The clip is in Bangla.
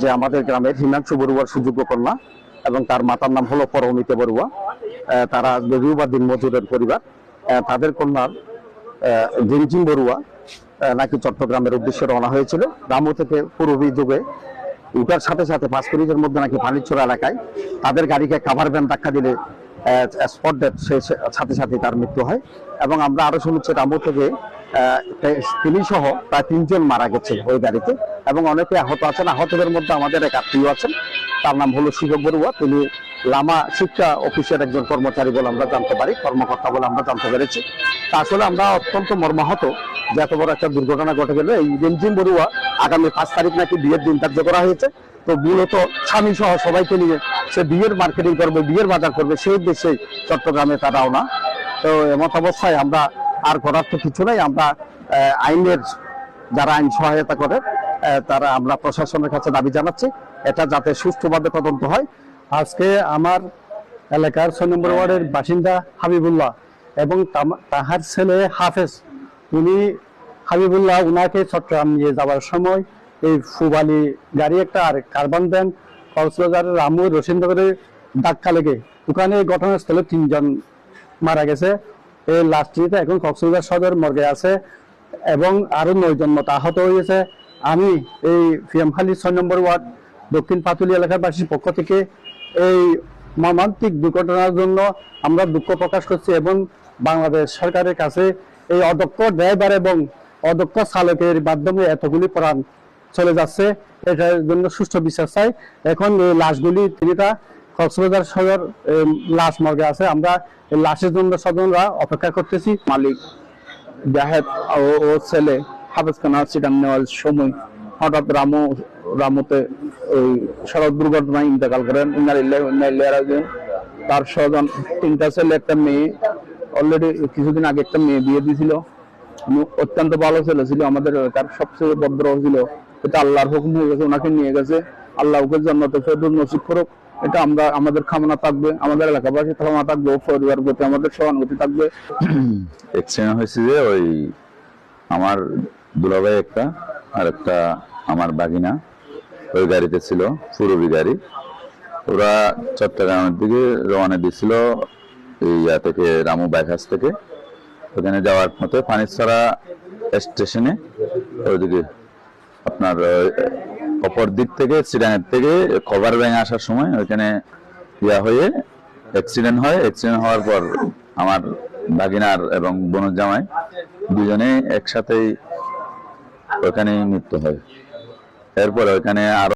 যে আমাদের গ্রামের হিমাংশু বড়ুয়ার সুযোগ্য কন্যা এবং তার মাতার নাম হলো পরমিতা বড়ুয়া। তারা বা দিন মজুরের পরিবার। তাদের কন্যার জিনজিম বড়ুয়া নাকি চট্টগ্রামের উদ্দেশ্যে রওনা হয়েছিল। রামু থেকে পূর্বী যুগে উঠার সাথে সাথে পাঁচ মিনিটের মধ্যে নাকি পানিচোরা এলাকায় তাদের গাড়িকে কাভার ভ্যান ধাক্কা দিলে স্পট ডেট সাথে সাথে তার মৃত্যু হয়। এবং আমরা আরও শুনেছি রামু থেকে তিনি সহ প্রায় তিনজন মারা গেছে ওই গাড়িতে এবং অনেকে আহত আছেন। আহতদের মধ্যে আমাদের এক আত্মীয় আছেন। তার নাম হলো শিবক বড়ুয়া। তিনি লামা শিক্ষা অফিসের একজন কর্মচারী বলে আমরা জানতে পারি, কর্মকর্তা বলে আমরা জানতে পেরেছি। তা আসলে আমরা অত্যন্ত মর্মাহত যে এত বড় একটা দুর্ঘটনা ঘটে গেল। এই রেঞ্জিম বড়ুয়া আগামী পাঁচ তারিখ নাকি বিয়ের দিন ধার্য করা হয়েছে। তো মূলত স্বামী সহ সবাইকে নিয়ে সে বিয়ের মার্কেটিং করবে, বিয়ের বাজার করবে, সেই উদ্দেশ্যে চট্টগ্রামে তার রওনা। তো এমত অবস্থায় আমরা আর করার তো কিছু নাই। আমরা আইনের যারা আইন সহায়তা করে তারা আমরা প্রশাসনের কাছে দাবি জানাচ্ছি। এটা যাতে সুষ্ঠুভাবে তদন্ত হয়। আজকে আমার এলাকার ছয় নম্বর ওয়ার্ডের বাসিন্দা হাবিবুল্লাহ এবং তাহার ছেলে হাফেজ। উনি হাবিবুল্লাহ, উনাকে চট্টগ্রাম নিয়ে যাওয়ার সময় এই ফুবালি গাড়ি একটা আর কার্বন ভ্যান কক্সবাজারের রামু রসিন্দগরের ধাক্কা লেগে। ওখানে ঘটনাস্থলে তিনজন মারা গেছে। এই লাশটিতে এখন কক্সবাজার সদর মর্গে আছে এবং আরও নয়জন মতো আহত হয়েছে। আমি এই ফিয়ামখালী ছয় নম্বর ওয়ার্ড দক্ষিণ পাতুলি এলাকার বাসীর পক্ষ থেকে এই মর্মান্তিক দুর্ঘটনার জন্য আমরা দুঃখ প্রকাশ করছি এবং বাংলাদেশ সরকারের কাছে এই অদক্ষ ড্রাইভার এবং অদক্ষ চালকের মাধ্যমে এতগুলি প্রাণ চলে যাচ্ছে। এটার জন্য সুষ্ঠু বিচার চাই। এখন এই লাশগুলি তিনটা কক্সবাজার সদর লাশ মর্গে আছে। আমরা লাশের জন্য স্বজনরা অপেক্ষা করতেছি। মালিক জাহেদ ও ছেলে হাফেজ খানা সিটান নেওয়ার সময় হঠাৎ রামু, রামুতে ওই সড়ক দুর্ঘটনায় ইন্তেকাল করেন। তার স্বজন, তিনটা ছেলে, একটা মেয়ে। অলরেডি কিছুদিন আগে একটা মেয়ে বিয়ে দিয়েছিল অত্যন্ত ভালো ছেলে ছিল। আমাদের তার সবচেয়ে ভদ্র ছিল। এটা আল্লাহর হুকুম হয়ে গেছে। ওনাকে নিয়ে গেছে। আল্লাহ ওকে জন্মতে ফেরদৌস নসিব করুক। এটা আমরা, আমাদের কামনা থাকবে, আমাদের এলাকাবাসী কামনা থাকবে পরিবার প্রতি আমাদের সহানুভূতি থাকবে। অ্যাক্সিডেন্ট হয়েছে যে ওই আমার দুলাভাই একটা, আর একটা আমার বাগিনা। ওই গাড়িতে ছিল, পুরবি গাড়ি। ওরা চট্টগ্রামের দিকে রওনা দিয়েছিল, এই ইয়া থেকে, রামু বাইপাস থেকে। ওখানে যাওয়ার মতো পানিছড়া স্টেশনে, ওইদিকে আপনার ওই অপর দিক থেকে চিরাঙের থেকে কভার ব্যাঙে আসার সময় ওইখানে ইয়া হয়ে অ্যাক্সিডেন্ট হয়। অ্যাক্সিডেন্ট হওয়ার পর আমার বাগিনার এবং বনুর জামাই দুজনে একসাথেই ওখানে মৃত্যু হয়। এরপর ওখানে আরও